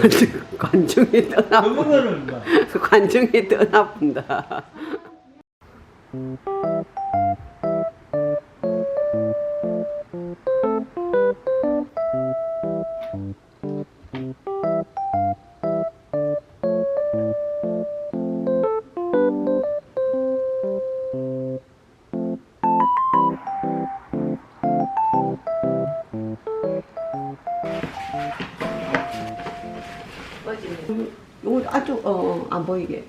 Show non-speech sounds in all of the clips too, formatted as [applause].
관중, [laughs] 관중이 떠나 그거는 뭐 관중이 떠나본다. 이거 아주 어, 안 보이게.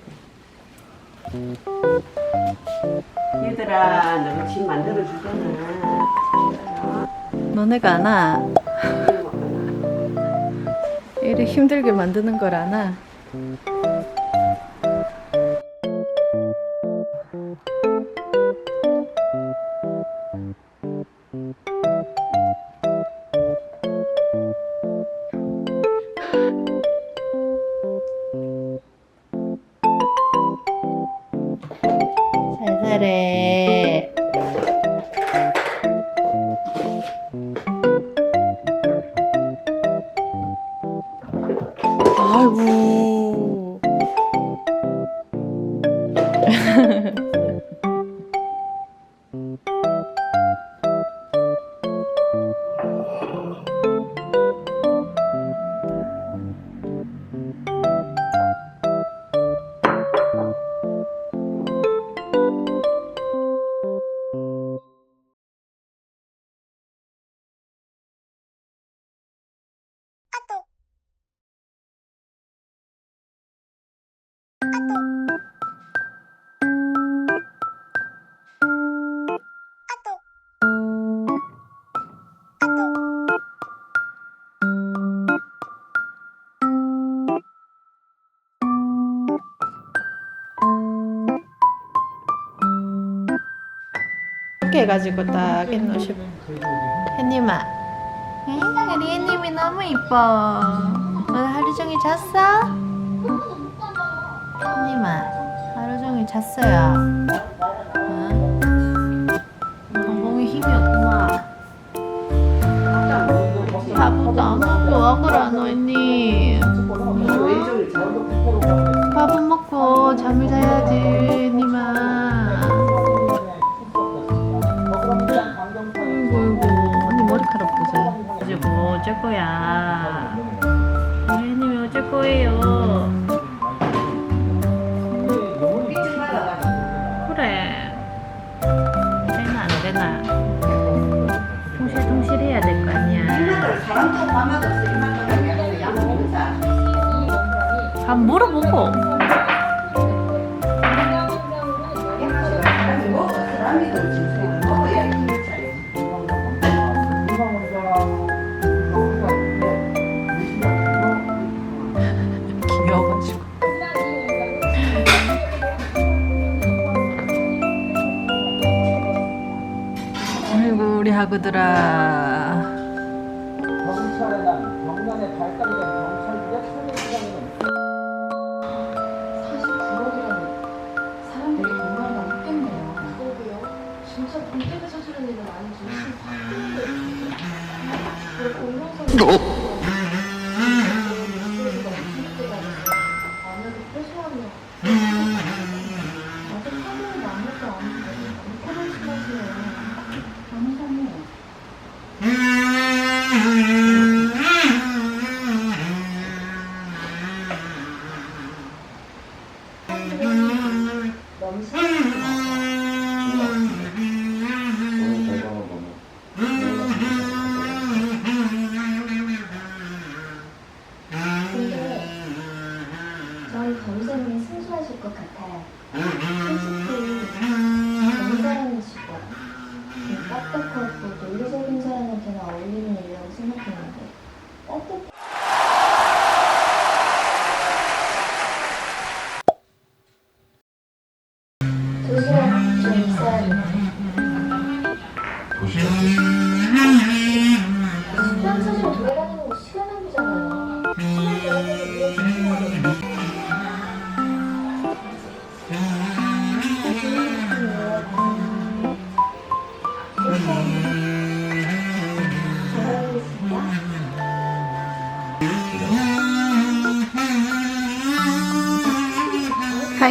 얘들아, 너가 집 만들어 주잖아. 너네가 아나 이리 힘들게 만드는 걸 아나 Nazareth 이렇게 해가지고 딱 해놓으시 햇님아 응? 우 리 햇님이 너무 이뻐 오늘 하루 종일 잤어? 햇님아 하루 종일 잤어요 응? 방공에 힘이 없구만 밥도 안 먹고 와 그래 너 햇님 어쩔 거야. 혜님이 어쩔 거예요. 그래. 되나 안 되나. 통실통실 해야 될 거 아니야. 먹자. 한번 물어보고 아이고 우리 하구들아 경찰에 난 경단의 발달이 된 경찰들의 참여 시간에는 49억이라니 사람들이 건강을 안 먹겠네요. 그러게요. 진짜 본때가 저지른 일은 아니지. 무슨 그리고 운동선이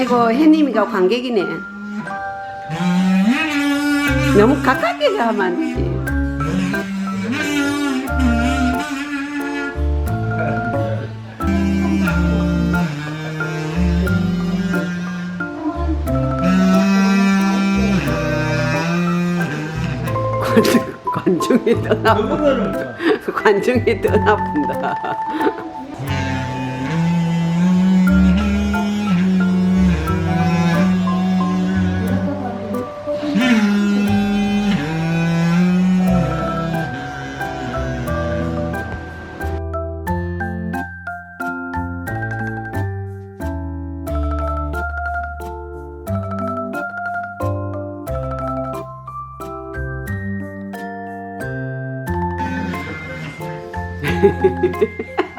아이고 혜님이가 관객이네. 너무 가깝게 가면 안 되지. 관중, 관중이 더 나쁜다. 관중이 더 나쁜다. フフフフ。